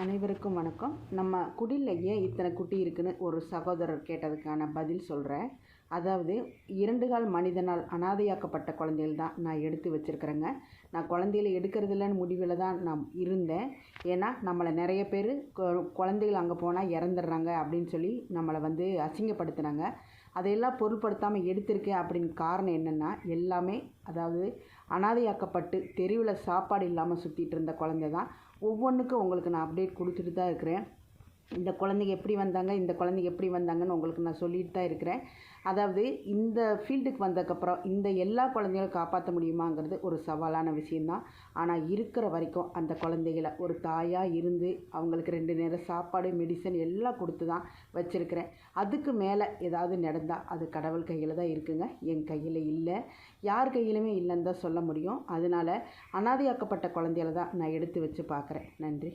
அனைவருக்கும் வணக்கம். நம்ம குடிலையே ஏன் இத்தனை குட்டி இருக்குன்னு ஒரு சகோதரர் கேட்டதுக்கான பதில் சொல்கிறேன் அதாவது இரண்டு கால் மனிதனால் அனாதையாக்கப்பட்ட குழந்தைகள் தான் நான் எடுத்து வச்சுருக்கிறேங்க. நான் குழந்தைகளை எடுக்கிறதில்லன்னு முடிவில் தான் நான் இருந்தேன். ஏன்னா நம்மளை நிறைய பேர் குழந்தைகள் அங்கே போனால் இறந்துடுறாங்க அப்படின்னு சொல்லி நம்மளை வந்து அசிங்கப்படுத்துனாங்க. அதையெல்லாம் பொருட்படுத்தாமல் எடுத்திருக்கேன் அப்படின்னு காரணம் என்னென்னா எல்லாமே அதாவது அனாதையாக்கப்பட்டு தெருவில் சாப்பாடு இல்லாமல் சுற்றிட்டு இருந்த குழந்தை தான் ஒவ்வொன்றுக்கும் உங்களுக்கு நான் அப்டேட் கொடுத்துட்டு தான் இருக்கிறேன். இந்த குழந்தைங்க எப்படி வந்தாங்க இந்த குழந்தைங்க எப்படி வந்தாங்கன்னு உங்களுக்கு நான் சொல்லிட்டு தான் இருக்கிறேன். அதாவது இந்த ஃபீல்டுக்கு வந்ததுக்கப்புறம் இந்த எல்லா குழந்தைகளும் காப்பாற்ற முடியுமாங்கிறது ஒரு சவாலான விஷயந்தான் ஆனால் இருக்கிற வரைக்கும் அந்த குழந்தைகளை ஒரு தாயாக இருந்து அவங்களுக்கு ரெண்டு நேரம் சாப்பாடு மெடிசன் எல்லாம் கொடுத்து தான் வச்சுருக்கிறேன். அதுக்கு மேலே ஏதாவது நடந்தால் அது கடவுள் கையில் தான் இருக்குங்க. என் கையில் இல்லை. யார் கையிலுமே இல்லைன்னு தான் சொல்ல முடியும். அதனால் அனாதையாக்கப்பட்ட குழந்தைகளை தான் நான் எடுத்து வச்சு பார்க்குறேன். நன்றி.